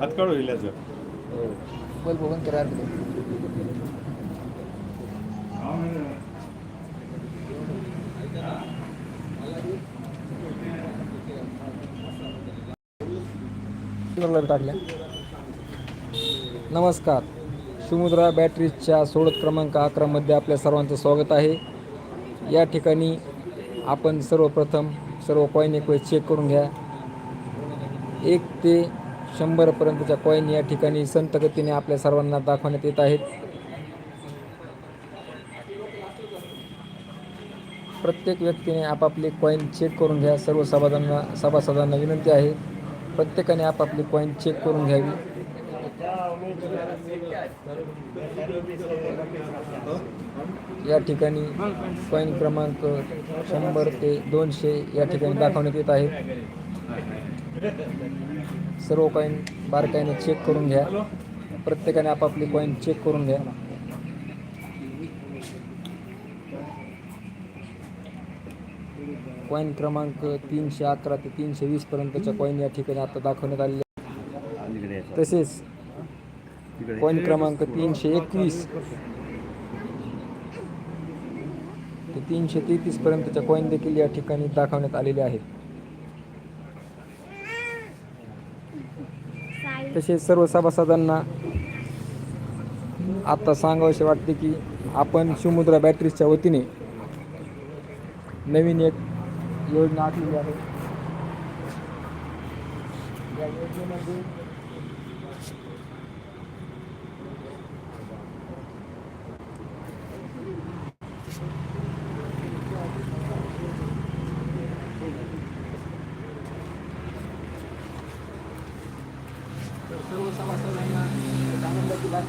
हातकाळू होईल याचं. बल्ब बंद करा टाकल्या. नमस्कार. सुमुद्रा बॅटरीजच्या सोडत क्रमांक अकरामध्ये आपल्या सर्वांचं स्वागत आहे. या ठिकाणी आपण सर्वप्रथम सर्व कॉईन एक वेळेस चेक करून घ्या. एक ते शंभरपर्यंतच्या कॉईन या ठिकाणी संत गतीने आपल्या सर्वांना दाखवण्यात येत आहेत. प्रत्येक व्यक्तीने आपापली कॉईन चेक करून घ्या. सर्व सभासदांना सभासदांना विनंती आहे. प्रत्येकाने आपापली कॉईन चेक करून घ्यावी. या ठिकाणी कॉईन क्रमांक शंभर ते दोनशे या ठिकाणी दाखवण्यात येत आहे. सर्व कॉईन बारकाईने चेक करून घ्या प्रत्येकाने आपापली कॉईन चेक करून घ्या कॉईन क्रमांक तीनशे अकरा ते तीनशे वीस पर्यंतच्या कॉईन या ठिकाणी आता दाखवण्यात आलेल्या. तसेच. कॉईन क्रमांक तीनशे एकवीस ते तीनशे तेहतीस पर्यंतच्या कॉईन देखील या ठिकाणी दाखवण्यात आलेले आहेत तसेच सर्व सभासदांना आत्ता सांगावेसे वाटते की आपण शिवमुद्रा बॅटरीजच्या वतीने नवीन एक योजना आखलेली आहे. या योजनेमध्ये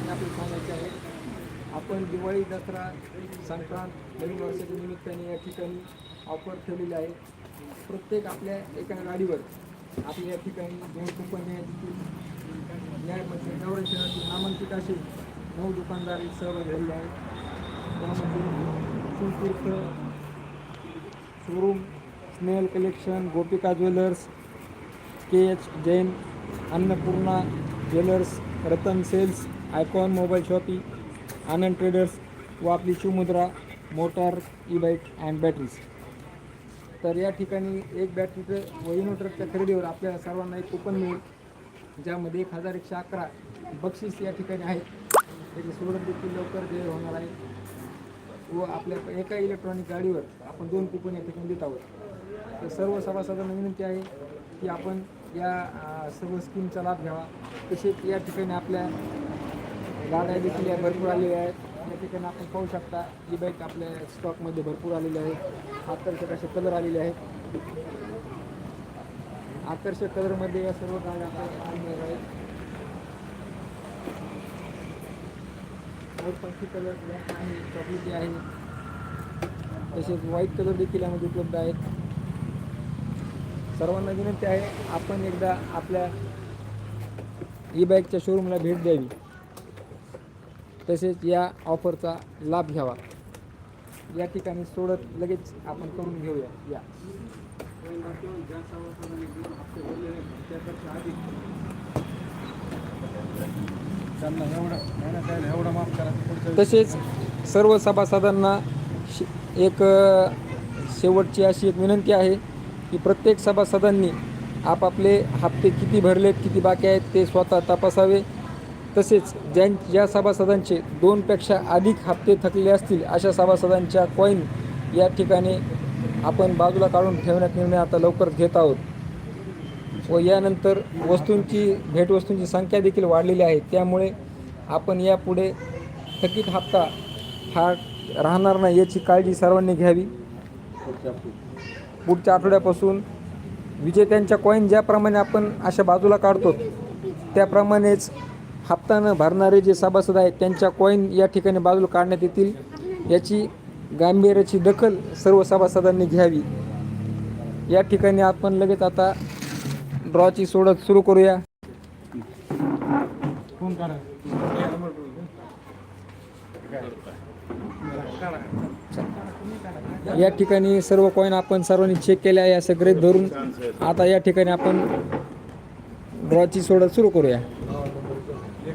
आपल्याला सांगायचे आहे आपण दिवाळी दसरा संक्रांत नवीन वर्षाच्या निमित्ताने या ठिकाणी ऑफर ठेवलेली आहे प्रत्येक आपल्या एका गाडीवर आपल्या या ठिकाणी दोन कुपन देण्यात येतील यामध्ये गौरव शहरातील नामांकित असे नऊ दुकानदार सहभाग झालेले आहेत. त्यामध्ये सुतीर्थ शोरूम स्नेल collection Gopika jewellers K H Jain Annapurna jewellers Ratan sales icon mobile shoppe Anand traders व आपली Shivmudra motor E bike and batteries तर या ठिकाणी एक बॅटरीचं व इन्व्हर्टरच्या खरेदीवर आपल्या सर्वांना एक कुपन मिळेल ज्यामध्ये एक हजार एकशे अकरा बक्षीस या ठिकाणी आहे. त्याची सुरुवात देखील लवकर देय होणार आहे. व आपल्या एका इलेक्ट्रॉनिक गाडीवर आपण दोन कुपन या ठिकाणी देत आहोत. तर सर्व सभासदांना विनंती आहे की आपण या सर्व स्कीमचा लाभ घ्यावा. तसेच या ठिकाणी आपल्या गाड्या देखील या भरपूर आलेल्या आहेत. या ठिकाणी आपण पाहू शकता ही बाईक आपल्या स्टॉकमध्ये भरपूर आलेली आहे. आकर्षक असे कलर आलेले आहेत. आकर्षक कलरमध्ये या सर्व गाड्या आपल्याला आहेत. मोरपंखी कलर ब्लॅक आहे चॉकलेटी आहे तसेच व्हाईट कलर देखील यामध्ये उपलब्ध आहेत. सर्वांना विनंती आहे आपण एकदा आपल्या ई बाईकच्या शोरूमला भेट द्यावी. तसेच या ऑफरचा लाभ घ्यावा. या ठिकाणी सोडत लगेच आपण करून घेऊया. या. तसेच सर्व सभासदांना शे- एक शेवटची अशी एक विनंती आहे की प्रत्येक सभासदांनी आपापले हप्ते किती भरलेत किती बाकी आहेत ते स्वतः तपासावे. तसेच ज्यां ज्या सभासदांचे दोनपेक्षा अधिक हप्ते थकले असतील अशा सभासदांच्या कॉईन या ठिकाणी आपण बाजूला काढून ठेवण्यात निर्णय आता लवकर घेत आहोत. व यानंतर वस्तूंची भेटवस्तूंची संख्या देखील वाढलेली आहे. त्यामुळे आपण यापुढे थकीत हप्ता हा राहणार नाही याची काळजी सर्वांनी घ्यावी. पुढच्या आठवड्यापासून विजेत्यांच्या कॉईन ज्याप्रमाणे आपण अशा बाजूला काढतो त्याप्रमाणेच हप्ता न भरणारे जे सभासद आहेत त्यांच्या कॉईन या ठिकाणी बाजूला काढण्यात येतील. याची गांभीर्याची दखल सर्व सभासदांनी घ्यावी. या ठिकाणी आपण लगेच आता ड्रॉची सोडत सुरू करूया. या ठिकाणी सर्व कॉईन आपण सर्वांनी चेक केले आहे असं ग्रेट धरून. आता या ठिकाणी आपण ड्रॉची सोडत सुरू करूया.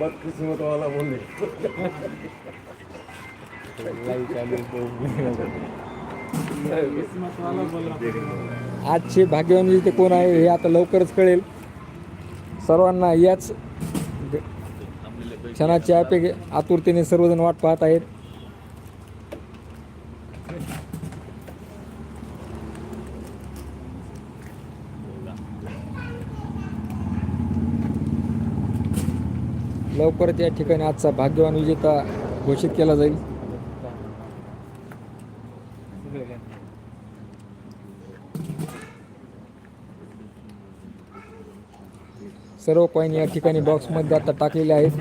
बदकिस्मत वाला आजचे भाग्यवान विजेते कोण आहे हे आता लवकरच कळेल. सर्वांना याच क्षणाची अपेक्षा आतुरतेने सर्वजण वाट पाहत आहेत. लवकरच या ठिकाणी आजचा भाग्यवान विजेता घोषित केला जाईल. सर्व कॉईन या ठिकाणी बॉक्समध्ये आता टाकलेले आहेत.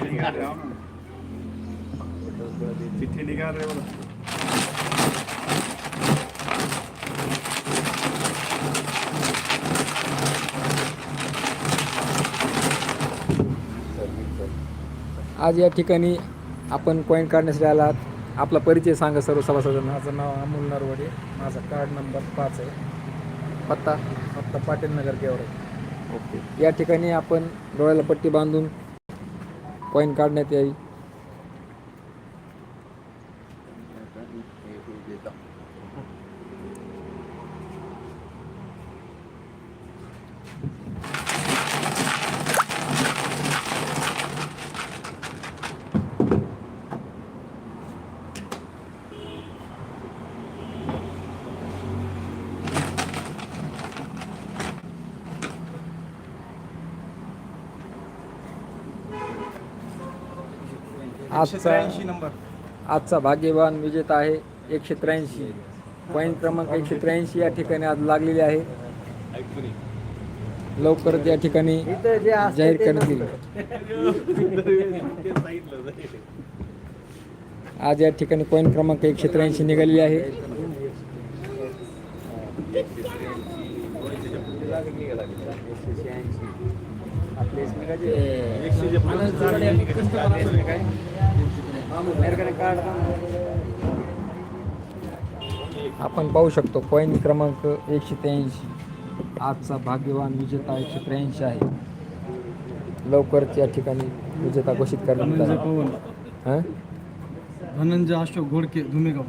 आज या ठिकाणी आपण कॉईन काढण्यासाठी आलात. आपला परिचय सांगा सर्व सभासदांना. माझं नाव अमोल नरवडे. माझा कार्ड नंबर पाच आहे. पत्ता? फक्त पाटील नगर गेवरे ओके. या ठिकाणी आपण डोळ्याला पट्टी बांधून कॉईन काढण्यात यावी. आजचा नंबर. आजचा भाग्यवान विजेता आहे एकशे त्र्याऐंशी. कॉईन क्रमांक एकशे त्र्याऐंशी या ठिकाणी आज लागलेली आहे. लवकरच या ठिकाणी जाहीर करण्यात येईल. आज या ठिकाणी कॉईन क्रमांक एकशे त्र्याऐंशी निघालेली आहे. आपण पाहू शकतो कॉईन क्रमांक एकशे त्र्याऐंशी. आजचा भाग्यवान विजेता एकशे त्र्याऐंशी आहे. लवकरच या ठिकाणी विजेता घोषित करण्यात धनंजय आला हं? धनंजय अशोक घोडके धुमेगाव.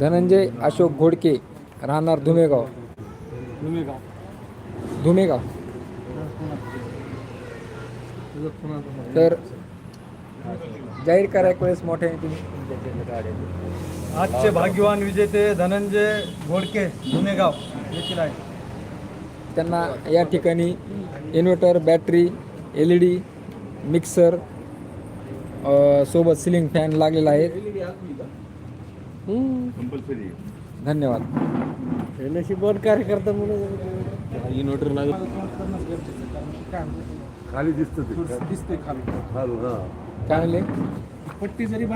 धनंजय अशोक घोडके राहणार धुमेगाव. धुमेगाव. धुमेगाव. तर जाहीर करा एक वेळेस तुम्ही आजचे भाग्यवान विजेते धनंजय घोडके धुमेगाव देखील आहे त्यांना या ठिकाणी inverter battery L E D mixer सोबत सिलिंग फॅन लागलेला आहे. कंपल्सरी धन्यवाद. कार्यकर्ता म्हणून इन्व्हर्टर खाली दिसत ते. दिसते खाली. खालून हा. म्हणले पट्टी जरी